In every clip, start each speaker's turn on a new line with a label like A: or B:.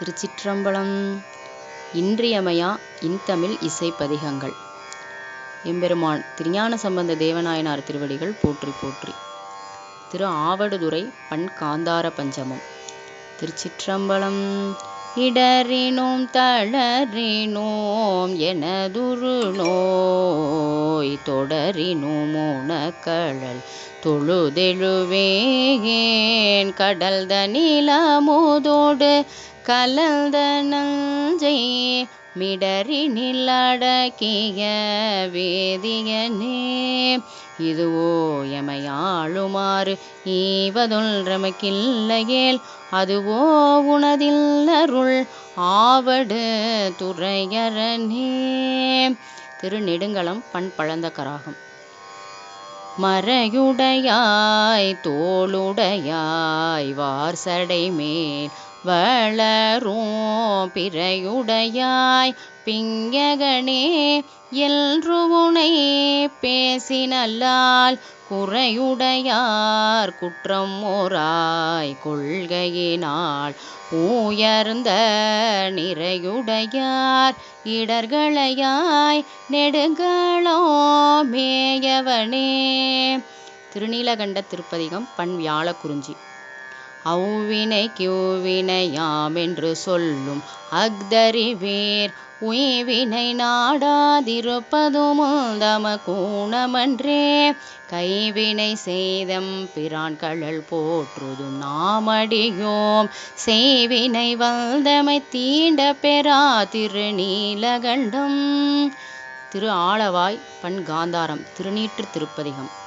A: திருச்சிற்றம்பலம். இன்றியமையா இன்தமிழ் இசை பதிகங்கள் எம்பெருமான் திருஞான சம்பந்த தேவநாயனார் திருவடிகள் போற்றி போற்றி. திரு ஆவடுதுறை பண் காந்தார பஞ்சமம். திருச்சிற்றம்பலம். இடறினோம் தளறினோம் எனதுரு நோய் தொடரினோம் உனக்கழல் தொழுதெழுவேன். கடல்த நிலமோதோடு கலந்த நஞ்சை மிடறினில் அடக்கிய வேதியனே. இதுவோ எமையாளுமாறு ஈவதொன்றமக்கில்லையேல் அதுவோ உனதில் அருள் ஆவடு துறையரனே. திருநெடுங்களம் பண் பழந்தக்கராகும் மறையுடையாய் தோளுடையாய் வார்சடை மேல் வளரும் பிறையுடையாய். பிங்ககனே என்று உனை பேசினல்லால் குறையுடையார் குற்றம் ஓராய் கொள்கையினால். உயர்ந்த நிறையுடையார் இடர்களையாய் நெடுங்களோ மேயவனே. திருநீலகண்ட திருப்பதிகம் பண் வியாழ குறிஞ்சி. அவ்வினை யாம் என்று சொல்லும் அக்தறிவேர் உய்வினை நாடாதிருப்பதும் தம கூணமன்றே கைவினை செய்தம் பிரான் கழல் போற்றுதும் நாமடியோம். செய்வினை வந்தமை தீண்ட பெறா திருநீலகண்டம். திரு ஆளவாய் பண் காந்தாரம் திருநீற்று திருப்பதிகம்.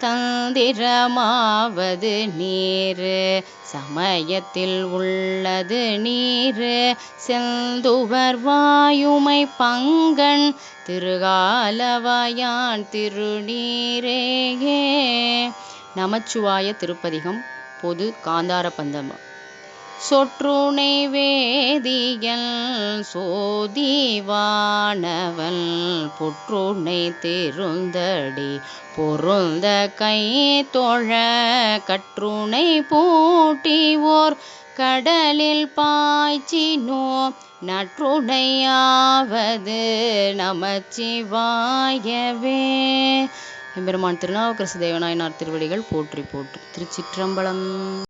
A: தந்திரமாவது நீர். சமயத்தில் உள்ளது நீர். செந்துவர் வாயுமை பங்கன். திருகாலவாயான் திருநீரேயே. நமச்சிவாய திருப்பதிகம் பொது காந்தார பந்தம் சொற்றுணை வேதியல் சோதிவானவன் பொற்றுணை திருந்தடி பொருந்த கை தொழ கற்றுணை பூட்டிவோர் கடலில் பாய்ச்சினோ நற்றுணையாவது நமச்சிவாயவே. எம்பெருமான் திருநாவுக்கரசு தேவநாயனார் திருவடிகள் போற்றி போற்றி. திருச்சிற்றம்பலம்.